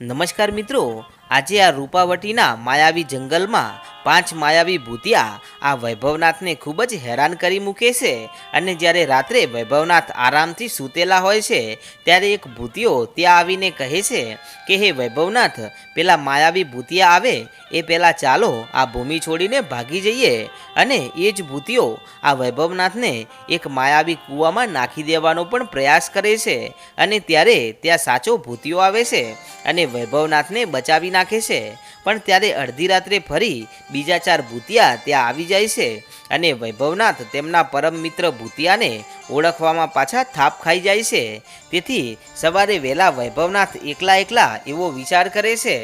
નમસ્કાર મિત્રો આજે આ રૂપાવટીના માયાવી જંગલમાં પાંચ માયાવી ભૂતિયા આ વૈભવનાથને ખૂબ જ હેરાન કરી મૂકે છે. અને જ્યારે રાત્રે વૈભવનાથ આરામથી સૂતેલા હોય છે, ત્યારે એક ભૂતિયો ત્યાં આવીને કહે છે કે, હે વૈભવનાથ, પેલા માયાવી ભૂતિયા આવે, એ પહેલાં ચાલો, આ ભૂમિ છોડીને ભાગી જઈએ. અને એ જ ભૂતિયો આ વૈભવનાથને એક માયાવી કૂવામાં નાખી દેવાનો પણ પ્રયાસ કરે છે. અને ત્યારે ત્યાં સાચો ભૂતિયો આવે છે. અને વૈભવનાથને બચાવી નાખે છે. પણ ત્યારે અડધી રાત્રે ફરી બીજા ચાર ભૂતિયા ત્યાં આવી જાય છે અને વૈભવનાથ તેમના પરમ મિત્ર ભૂતિયાને ઓળખવામાં પાછા થાપ ખાઈ જાય છે. તેથી સવારે વહેલા વૈભવનાથ એકલા એકલા એવો વિચાર કરે છે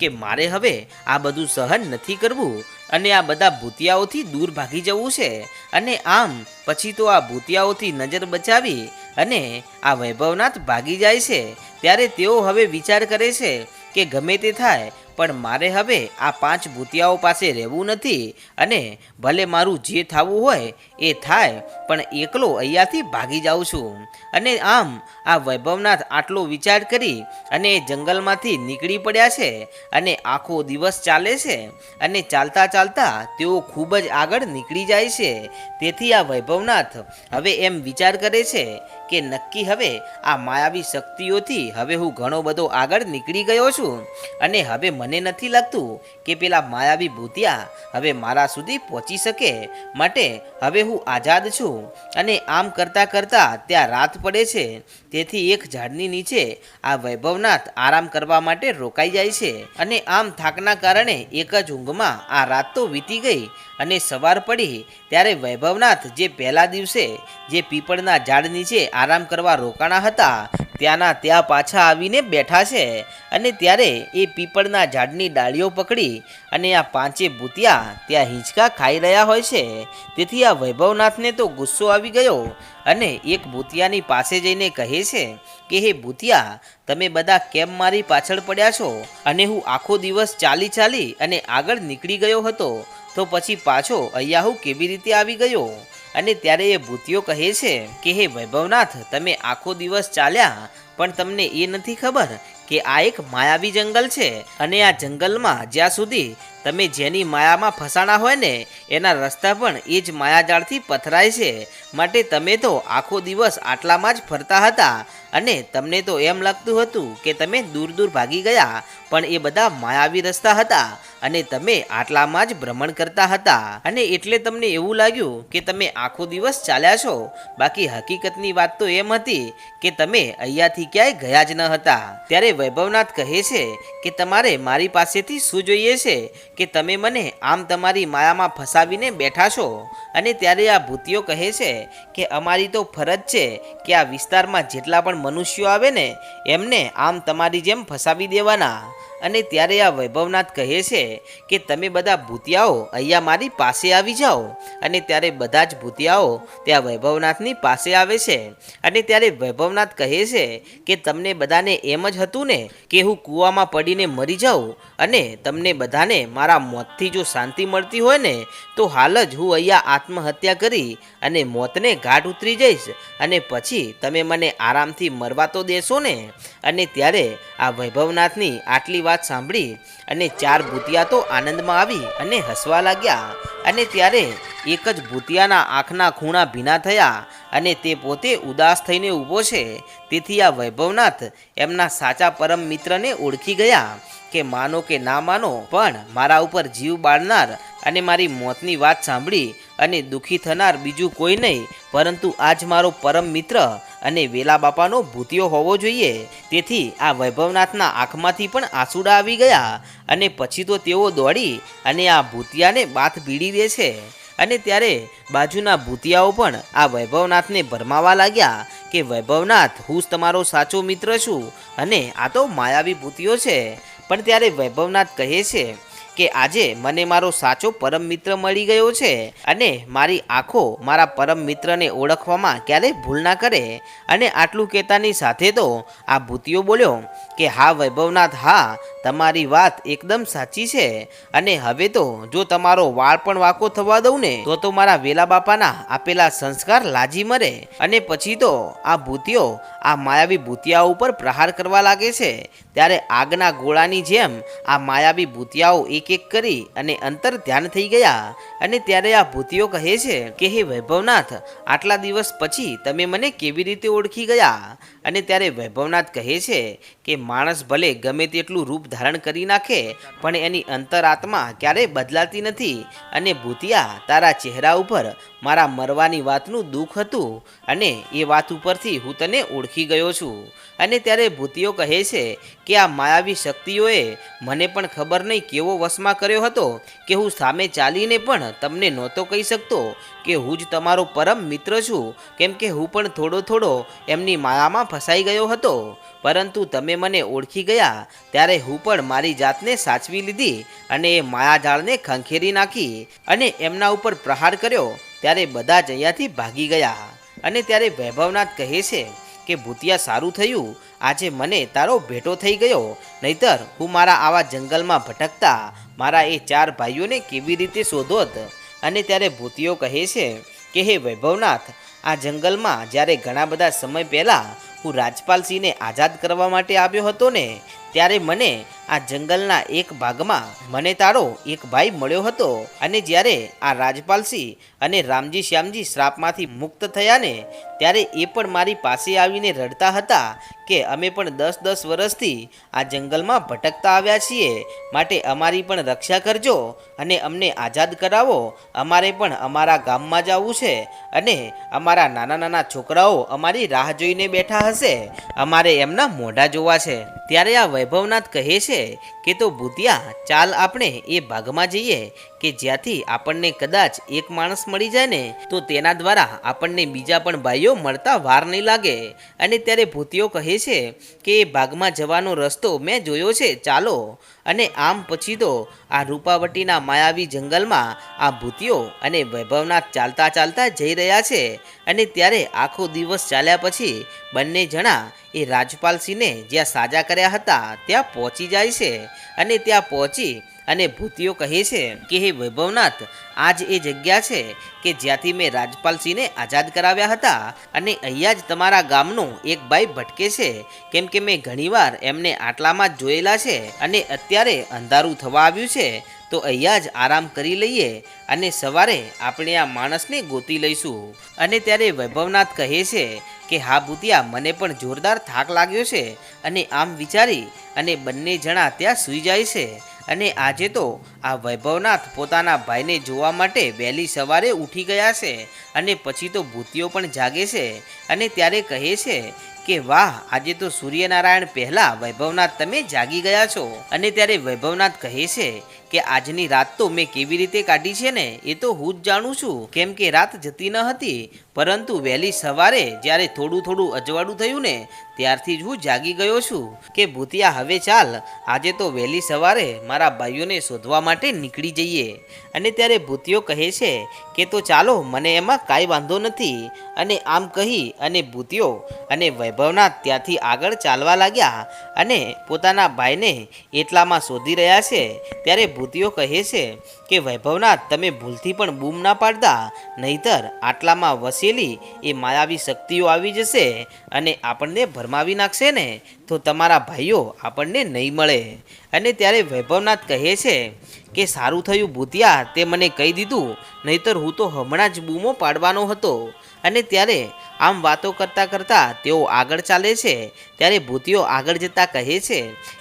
કે મારે હવે આ બધું સહન નથી કરવું અને આ બધા ભૂતિયાઓથી દૂર ભાગી જવું છે. અને આમ પછી તો આ ભૂતિયાઓથી નજર બચાવી અને આ વૈભવનાથ ભાગી જાય છે. ત્યારે તેઓ હવે વિચાર કરે છે કે ગમે તે થાય, પણ મારે હવે આ પાંચ ભૂતિયાઓ પાસે રહેવું નથી અને ભલે મારું જે થવું હોય એ થાય, પણ એકલો અહીંયાથી ભાગી જાઉં છું. અને આમ આ વૈભવનાથ આટલો વિચાર કરી અને જંગલમાંથી નીકળી પડ્યા છે અને આખો દિવસ ચાલે છે અને ચાલતા ચાલતા તેઓ ખૂબ જ આગળ નીકળી જાય છે. તેથી આ વૈભવનાથ હવે એમ વિચાર કરે છે કે નક્કી હવે આ માયાવી શક્તિઓથી હવે હું ઘણો બધો આગળ નીકળી ગયો છું. અને હવે મને નથી લાગતું કે પેલા માયાવી ભૂતિયા હવે મારા સુધી પહોંચી શકે. માટે હવે હું આઝાદ છું અને આમ કરતાં કરતાં ત્યાં રાત પડે છે. તેથી એક ઝાડની નીચે આ વૈભવનાથ આરામ કરવા માટે રોકાઈ જાય છે. અને આમ થાકના કારણે એક જ ઊંઘમાં આ રાત તો વીતી ગઈ. અને સવાર પડી ત્યારે વૈભવનાથ જે પહેલા દિવસે જે પીપળના ઝાડ નીચે આરામ કરવા રોકાણા હતા, ત્યાંના ત્યાં પાછા આવીને બેઠા છે અને ત્યારે એ પીપળના ઝાડની ડાળીઓ પકડી અને આ પાંચે ભૂતિયા ત્યાં હિંચકા ખાઈ રહ્યા હોય છે. તેથી આ વૈભવનાથને તો ગુસ્સો આવી ગયો અને એક ભૂતિયાની પાસે જઈને કહે છે કે, હે ભૂતિયા તમે બધા કેમ મારી પાછળ પડ્યા છો? અને હું આખો દિવસ ચાલી ચાલી અને આગળ નીકળી ગયો હતો. તો પછી પાછો અયાહુ કેવી રીતે આવી ગયો? અને ત્યારે એ ભૂતિયો કહે છે કે, હે વૈભવનાથ, તમે આખો દિવસ ચાલ્યા, પણ તમને એ નથી ખબર કે આ એક માયાવી જંગલ છે. અને આ જંગલમાં જ્યાં સુધી તમે જેની માયામાં ફસાણા હોય ને, એના રસ્તા પણ એ જ માયાજાળથી પથરાય છે. માટે તમે તો આખો દિવસ આટલામાં જ ફરતા હતા અને તમને તો એમ લાગતું હતું કે તમે દૂર દૂર ભાગી ગયા, પણ એ બધા માયાવી રસ્તા હતા અને તમે આટલામાં જ ભ્રમણ કરતા હતા. અને એટલે તમને એવું લાગ્યું કે તમે આખો દિવસ ચાલ્યા છો. બાકી હકીકતની વાત તો એમ હતી કે તમે અહીંયાથી ક્યાંય ગયા જ ન હતા. ત્યારે વૈભવનાથ કહે છે કે તમારે મારી પાસેથી શું જોઈએ છે? કે તમે મને આમ તમારી માયામાં ફસાવીને બેઠા છો? અને ત્યારે આ ભૂતિઓ કહે છે કે અમારી તો ફરજ છે કે આ વિસ્તારમાં જેટલા પણ મનુષ્યો આવે ને, એમને આમ તમારી જેમ ફસાવી દેવાના. અને ત્યારે આ વૈભવનાથ કહે છે કે તમે બધા ભૂતિયાઓ અહીંયા મારી પાસે આવી જાઓ. અને ત્યારે બધા જ ભૂતિયાઓ ત્યાં વૈભવનાથની પાસે આવે છે. અને ત્યારે વૈભવનાથ કહે છે કે તમને બધાને એમ જ હતું ને કે હું કૂવામાં પડીને મરી જાઉં. અને તમને બધાને મારા મોતથી જો શાંતિ મળતી હોય ને, તો હાલ જ હું અહીંયા આત્મહત્યા કરી અને મોતને ઘાટ ઉતરી જઈશ. અને પછી તમે મને આરામથી મરવા તો દેશો ને. અને ત્યારે આ વૈભવનાથની આટલી વાત સાંભળી અને ચાર ભૂતિયા તો આનંદમાં આવી અને હસવા લાગ્યા. અને ત્યારે એક જ ભૂતિયાના આંખના ખૂણા ભીના થયા અને તે પોતે ઉદાસ થઈને ઊભો છે. તેથી આ વૈભવનાથ એમના સાચા પરમ મિત્રને ઓળખી ગયા કે માનો કે ના માનો, પણ મારા ઉપર જીવ બાળનાર અને મારી મોતની વાત સાંભળી અને દુઃખી થનાર બીજું કોઈ નહીં, પરંતુ આજ મારો પરમ મિત્ર અને વેલા બાપાનો ભૂતિયો હોવો જોઈએ. તેથી આ વૈભવનાથના આંખમાંથી પણ આંસુડા આવી ગયા અને પછી તો તેઓ દોડી અને આ ભૂતિયાને બાથ ભીડી દે છે. અને ત્યારે બાજુના ભૂતિયાઓ પણ આ વૈભવનાથને ભરમાવા લાગ્યા કે, વૈભવનાથ હું તમારો સાચો મિત્ર છું અને આ તો માયાવી ભૂતિયો છે. પણ ત્યારે વૈભવનાથ કહે છે કે આજે મને મારો સાચો પરમ મિત્ર મળી ગયો છે અને મારી આંખો મારા પરમ મિત્રને ઓળખવામાં ક્યારેય ભૂલ ના કરે. અને આટલું કહેતાની સાથે તો આ ભૂતિયો બોલ્યો કે, હા, વૈભવનાથ, હા, તમારી વાત એકદમ સાચી છે. અને હવે તો જો તમારો વાળ પણ વાંકો થવા દઉં ને, તો તો મારા વેલા બાપાના આપેલા સંસ્કાર લાજી મરે. અને પછી તો આ ભૂતિયો આ માયાવી ભૂતિયાઓ ઉપર પ્રહાર કરવા લાગે છે. ત્યારે આગના ગોળાની જેમ આ માયાવી ભૂતિયાઓ એક એક કરી અને અંતર ધ્યાન થઈ ગયા અને ત્યારે આ ભૂતિઓ કહે છે કે, હે વૈભવનાથ, આટલા દિવસ પછી તમે મને કેવી રીતે ઓળખી ગયા? અને ત્યારે વૈભવનાથ કહે છે કે, માણસ ભલે ગમે તેટલું રૂપ ધારણ કરી નાખે, પણ એની અંતરાત્મા ક્યારેય બદલાતી નથી અને ભૂતિયા તારા ચહેરા ઉપર મારા મરવાની વાતનું દુઃખ હતું અને એ વાત ઉપરથી હું તને ઓળખી ગયો છું. અને ત્યારે ભૂતિઓ કહે છે કે આ માયાવી શક્તિઓએ મને પણ ખબર નહીં કેવો વશમાં કર્યો હતો કે હું સામે ચાલીને પણ તમને નહોતો કહી શકતો કે હું જ તમારો પરમ મિત્ર છું. કેમ કે હું પણ થોડો થોડો એમની માયામાં ફસાઈ ગયો હતો. પરંતુ તમે મને ઓળખી ગયા ત્યારે હું પણ મારી જાતને સાચવી લીધી અને એ માયાજાળને ખંખેરી નાખી અને એમના ઉપર પ્રહાર કર્યો. ત્યારે બધા જ અહીંયાથી ભાગી ગયા અને ત્યારે વૈભવનાથ કહે છે કે ભૂતિયા સારું થયું, આજે મને તારો ભેટો થઈ ગયો. નહીતર હું મારા આવા જંગલમાં ભટકતા મારા એ ચાર ભાઈઓને કેવી રીતે શોધોત? અને ત્યારે ભૂતિયો કહે છે કે, હે વૈભવનાથ, આ જંગલમાં જ્યારે ઘણા બધા સમય પહેલાં હું રાજપાલસિંહને આઝાદ કરવા માટે આવ્યો હતો ને, ત્યારે મને આ જંગલના એક ભાગમાં મને તારો એક ભાઈ મળ્યો હતો અને જ્યારે આ રાજપાલસિંહ અને રામજી શ્યામજી શ્રાપમાંથી મુક્ત થયા ને ત્યારે એ પણ મારી પાસે આવીને રડતા હતા કે અમે પણ દસ દસ વર્ષથી આ જંગલમાં ભટકતા આવ્યા છીએ. માટે અમારી પણ રક્ષા કરજો અને અમને આઝાદ કરાવો. અમારે પણ અમારા ગામમાં જવું છે અને અમારા નાના નાના છોકરાઓ અમારી રાહ જોઈને બેઠા હશે. અમારે એમના મોઢા જોવા છે. ત્યારે આ વૈભવનાથ કહે છે કે તો ભૂતિયા, ચાલ આપણે એ ભાગમાં જઈએ કે જ્યાંથી આપણને કદાચ એક માણસ મળી જાય ને, તો તેના દ્વારા આપણને બીજા પણ ભાઈઓ મળતા વાર નહીં લાગે. અને ત્યારે ભૂતિયો કહે છે કે એ ભાગમાં જવાનો રસ્તો મેં જોયો છે, ચાલો. અને આમ પછી તો આ રૂપાવટીના માયાવી જંગલમાં આ ભૂતિયો અને વૈભવનાથ ચાલતા ચાલતા જઈ રહ્યા છે. અને ત્યારે આખો દિવસ ચાલ્યા પછી બંને જણા એ રાજપાલસિંહને જ્યાં સાજા કર્યા હતા, ત્યાં પહોંચી જાય છે અને ત્યાં પહોંચી અને ભૂતિઓ કહે છે કે, હે વૈભવનાથ આ જ એ જગ્યા છે કે જ્યાંથી મેં રાજપાલસિંહને આઝાદ કરાવ્યા હતા અને અહીંયા જ તમારા ગામનો એક ભાઈ ભટકે છે. કેમ કે મેં ઘણીવાર એમને આટલામાં જ જોયેલા છે અને અત્યારે અંધારું થવા આવ્યું છે તો અહીંયા જ આરામ કરી લઈએ અને સવારે આપણે આ માણસને ગોતી લઈશું. અને ત્યારે વૈભવનાથ કહે છે કે, હા ભૂતિયા, મને પણ જોરદાર થાક લાગ્યો છે અને આમ વિચારી અને બંને જણા ત્યાં સૂઈ જાય છે. અને આજે તો આ વૈભવનાથ પોતાના ભાઈને જોવા માટે વહેલી સવારે ઉઠી ગયા છે અને પછી તો ભૂતિઓ પણ જાગે છે. અને ત્યારે કહે છે કે, વાહ, આજે તો સૂર્યનારાયણ પહેલાં વૈભવનાથ તમે જાગી ગયા છો. અને ત્યારે વૈભવનાથ કહે છે કે આજની રાત તો મેં કેવી રીતે કાઢી છે ને, એ તો હું જ જાણું છું. કેમ કે રાત જતી ન હતી, પરંતુ વહેલી સવારે જ્યારે થોડું થોડું અજવાળું થયું ને, ત્યારથી જ હું જાગી ગયો છું. કે ભૂતિયા, હવે ચાલ, આજે તો વહેલી સવારે મારા ભાઈઓને શોધવા માટે નીકળી જઈએ. અને ત્યારે ભૂતિયો કહે છે કે, તો ચાલો, મને એમાં કાંઈ વાંધો નથી. અને આમ કહી, અને ભૂતિયો અને વૈભવના ત્યાંથી આગળ ચાલવા લાગ્યા. અને પોતાના ભાઈને એટલામાં શોધી રહ્યા છે. ત્યારે ભૂતિયો કહે છે કે, વૈભવનાથ, તમે ભૂલથી પણ બૂમ ના પાડતા, નહીતર આટલામાં વસેલી એ માયાવી શક્તિઓ આવી જશે અને આપણને ભરમાવી નાખશે ને, તો તમારા ભાઈઓ આપણને નહીં મળે. અને ત્યારે વૈભવનાથ કહે છે કે, સારું થયું ભૂતિયા, તે મને કહી દીધું, નહીતર હું તો હમણાં જ બૂમો પાડવાનો હતો. અને ત્યારે આમ વાતો કરતાં કરતાં તેઓ આગળ ચાલે છે. ત્યારે ભૂતિઓ આગળ જતાં કહે છે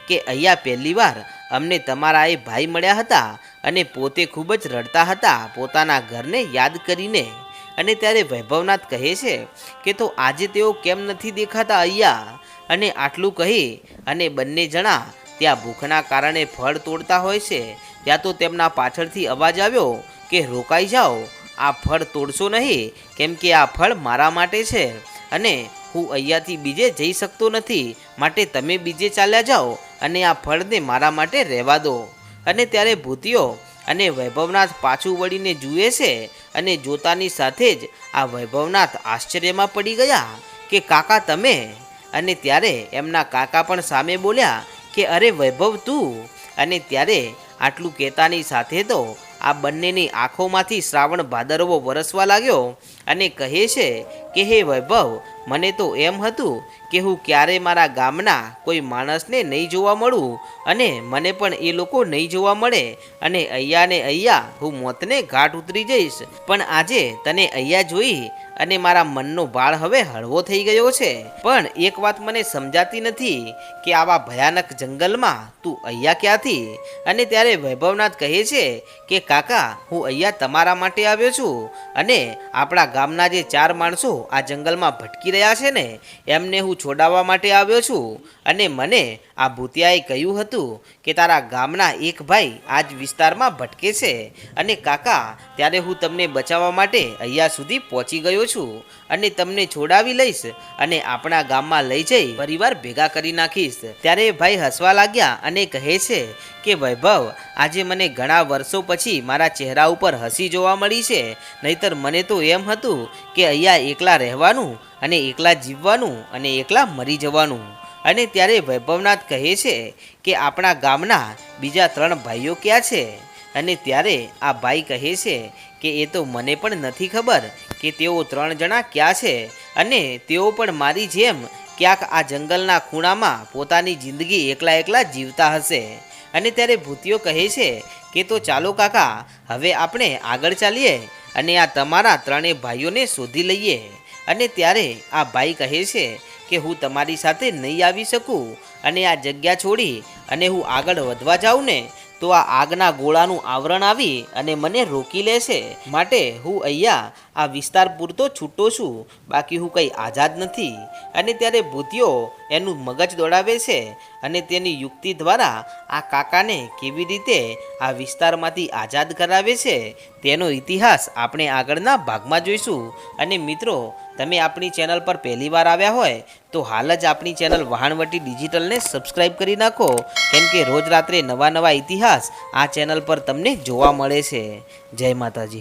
કે, અહીંયા પહેલી વાર અમને તમારા એ ભાઈ મળ્યા હતા અને પોતે ખૂબ જ રડતા હતા પોતાના ઘરને યાદ કરીને. અને ત્યારે વૈભવનાથ કહે છે કે, તો આજે તેઓ કેમ નથી દેખાતા અહીંયા? અને આટલું કહી અને બંને જણા ત્યાં ભૂખના કારણે ફળ તોડતા હોય છે. ત્યાં તો તેમના પાછળથી અવાજ આવ્યો કે, રોકાઈ જાઓ, આ ફળ તોડશો નહીં, કેમ કે આ ફળ મારા માટે છે. અને હું અહીંયાથી બીજે જઈ શકતો નથી. માટે તમે બીજે ચાલ્યા જાઓ અને આ ફળને મારા માટે રહેવા દો. અને ત્યારે ભૂતિયો અને વૈભવનાથ પાછું વળીને જુએ છે અને જોતાની સાથે જ આ વૈભવનાથ આશ્ચર્યમાં પડી ગયા કે, કાકા, તમે? અને ત્યારે એમના કાકા પણ સામે બોલ્યા કે, અરે, વૈભવ, તું? અને ત્યારે આટલું કહેતાની સાથે તો આ બંનેની આંખોમાંથી શ્રાવણ ભાદરવો વરસવા લાગ્યો અને કહે છે કે હે વૈભવ, મને તો એમ હતું કે હું ક્યારે મારા ગામના કોઈ માણસને નહીં જોવા મળું અને મને પણ એ લોકો નહીં જોવા મળે અને અહીંયા ને અહીંયા હું મોતને ઘાટ ઉતરી જઈશ. પણ આજે તને અહીંયા જોઈ અને મારા મનનો ભાળ હવે હળવો થઈ ગયો છે. પણ એક વાત મને સમજાતી નથી કે આવા ભયાનક જંગલમાં તું અહીંયા ક્યાંથી? અને ત્યારે વૈભવનાથ કહે છે કે કાકા, હું અહીંયા તમારા માટે આવ્યો છું અને આપણા ગામના જે ચાર માણસો આ જંગલમાં ભટકી રહ્યા છે ને એમને હું છોડાવવા માટે આવ્યો છું અને મને આ ભૂતિયાએ કહ્યું હતું કે તારા ગામના એક ભાઈ આ જ વિસ્તારમાં ભટકે છે અને કાકા, ત્યારે હું તમને બચાવવા માટે અહીંયા સુધી પહોંચી ગયો છું અને તમને છોડાવી લઈશ અને આપણા ગામમાં લઈ જઈ પરિવાર ભેગા કરી નાખીશ. ત્યારે ભાઈ હસવા લાગ્યા અને કહે છે કે, વૈભવ, આજે મને ઘણા વર્ષો પછી મારા ચહેરા ઉપર હસી જોવા મળી છે. નહીતર મને તો એમ હતું કે અહીંયા એકલા રહેવાનું અને એકલા જીવવાનું અને એકલા મરી જવાનું. અને ત્યારે વૈભવનાથ કહે છે કે આપણા ગામના બીજા ત્રણ ભાઈઓ ક્યાં છે? અને ત્યારે આ ભાઈ કહે છે કે એ તો મને પણ નથી ખબર કે તેઓ ત્રણ જણા ક્યાં છે અને તેઓ પણ મારી જેમ ક્યાંક આ જંગલના ખૂણામાં પોતાની જિંદગી એકલા એકલા જીવતા હશે. અને ત્યારે ભૂતિયો કહે છે કે તો ચાલો કાકા, હવે આપણે આગળ ચાલીએ અને આ તમારા ત્રણેય ભાઈઓને શોધી લઈએ. અને ત્યારે આ ભાઈ કહે છે કે હું તમારી સાથે નહીં આવી શકું અને આ જગ્યા છોડી અને હું આગળ વધવા જાઉં ને, તો આ આગના ગોળાનું આવરણ આવી અને મને રોકી લેશે. માટે હું અહીંયા આ વિસ્તાર પૂરતો છૂટો છું, બાકી હું કંઈ આઝાદ નથી. અને ત્યારે ભૂતિયો એનું મગજ દોડાવે છે. અને તેની યુક્તિ દ્વારા આ કાકાને કેવી રીતે આ વિસ્તારમાંથી આઝાદ કરાવે છે, તેનો ઇતિહાસ આપણે આગળના ભાગમાં જોઈશું. અને મિત્રો, તમે આપણી ચેનલ પર પહેલીવાર આવ્યા હોય, તો હાલ જ આપણી ચેનલ વહાણવટી ડિજિટલને સબસ્ક્રાઈબ કરી નાખો. કેમ કે રોજ રાત્રે નવા નવા ઇતિહાસ આ ચેનલ પર તમને જોવા મળે છે. જય માતાજી.